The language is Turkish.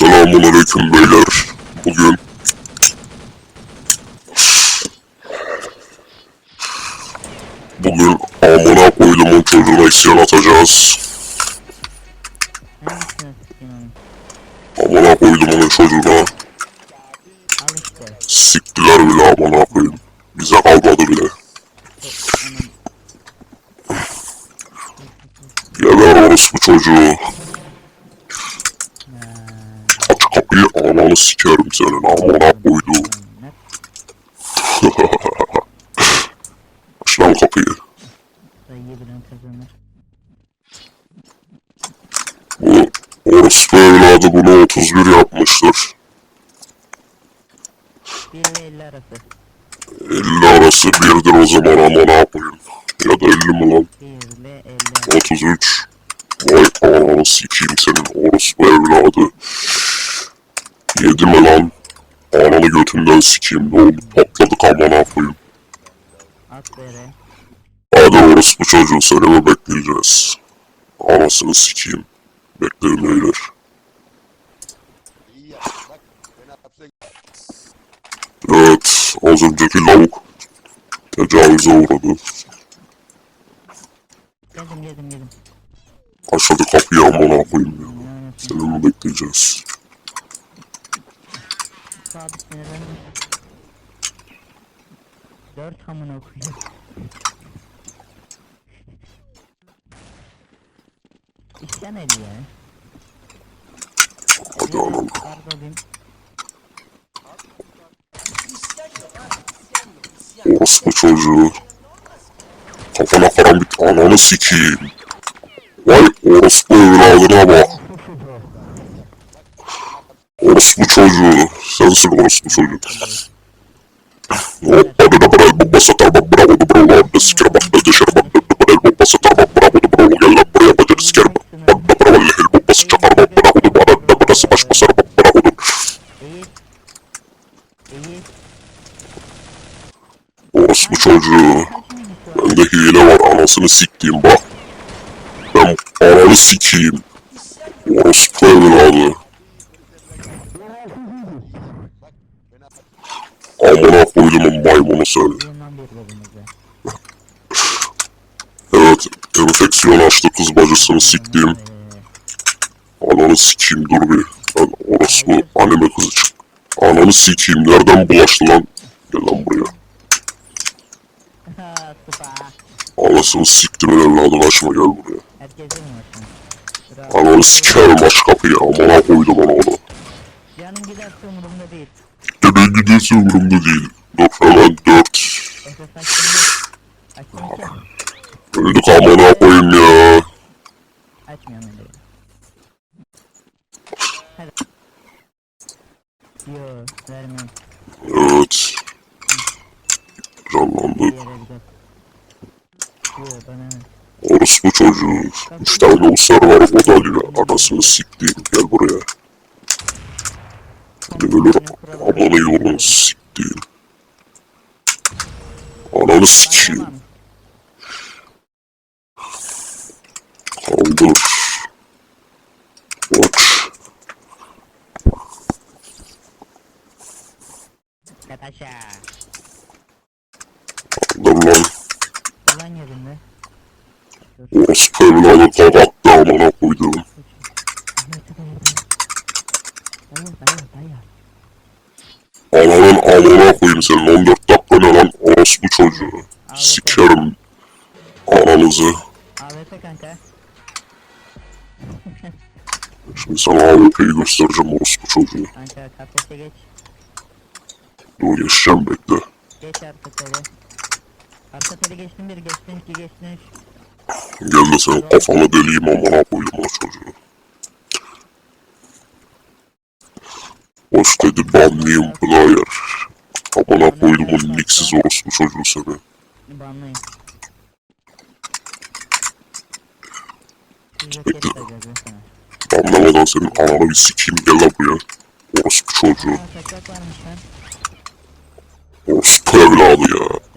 Selamun aleyküm beyler. Bugün Bugün amına koyduğumun çocuğuna isyan atacağız. Amına koyduğumun çocuğuna siktiler bile amına koyayım. Bize kalmadı bile. Geber orospu çocuğu. Ananı sikerim senin amına koyduğum. Aç lan kapıyı. Bu orospu evladı bunu 31 yapmıştır. 1 ile 50 arası. 50 arası birdir o zaman amına koyayım. Ya da 50 mi lan? 1 ile 50 arası. 33. Vay ananı sikeyim senin orospu evladı. Yedi mi lan? Ananı götünden sikeyim ne oldu patladık amına koyayım. At vere. Hadi orospu çocuğu mi bekleyeceğiz? Anasını sikeyim. Bekleyin beyler. Evet az önceki lavuk tecavüze uğradı. Geldim geldim. Aç hadi kapıyı amına koyayım ya. Seni mi bekleyeceğiz? Sabit sinirlendim. 4 hamına. İsyan ediyor ya. Hadi anam. Argolim. Orospu çocuğu. Kafana karambit ananı sikeyim. Vay orospu evladına bak. Orospu çocuğu. Sensin orospu çocuğu. Hop hadi de bırak bu basatar bak bravo da bravo lan da sikerim bak da dışarı bak da bırak bu basatar bak bravo da bravo gel lan buraya bacını sikerim bak da bravo lehel bu bası çakar bak bravo da bana da burası baş basar bak bravo da orospu çocuğu. Bende hile var anasını siktiğim bak. Ben ananı sikeyim. Orospu evladı. Amına koydumun maymunu sen. Yılından bir babamızda. Evet, enfeksiyon açtı kız bacısını siktiğim. Ananı sikeyim dur bir. Ben orospu anime kızı çık. Ananı sikeyim nereden bulaştı lan? Gel lan buraya. Anasını siktimin evladı açma gel buraya. Ananı sikerim aç kapıyı amına koydum onu onu. Neden gidiyorsa umurumda değil. Hemen dört. Öldük amına koyayım ya. Açmıyorum öyle. Hadi. Yo vermem. Evet. Canlandı. Bir yere gider. Yo bana ne? Orospu çocuğu. Üç tane uluslar var madalya. Anasını siktiğim. Gel buraya. Hadi böyle amanı yolunu siktiğim. Ananı sikeyim. Kaldır. Aşağı. Kaldır lan. Ulan yerinde. Orospu evladı kapattı amına koyduğum. Dayı dayı dayı. Ananın amına koyayım senin 14 dakika ne lan orospu çocuğu. Sikerim ananızı. AWP kanka. Şimdi sana AWP'yi göstereceğim orospu çocuğu. Kanka kafese geç. Dur geçeceğim bekle. Geç arka tele. Arka tele geçtin bir geçtin iki geçtin üç. Gel de senin kafana deliyim amına koyayım o çocuğu. Hoş dedi banlıyım player. Amına koyduğumun niksiz orospu çocuğu seni. Banlayın. Bekle. kes vereceğiz ben sana. Anlamadan senin ananı bir sikeyim gel lan buraya. Orospu çocuğu. Orospu evladı ya.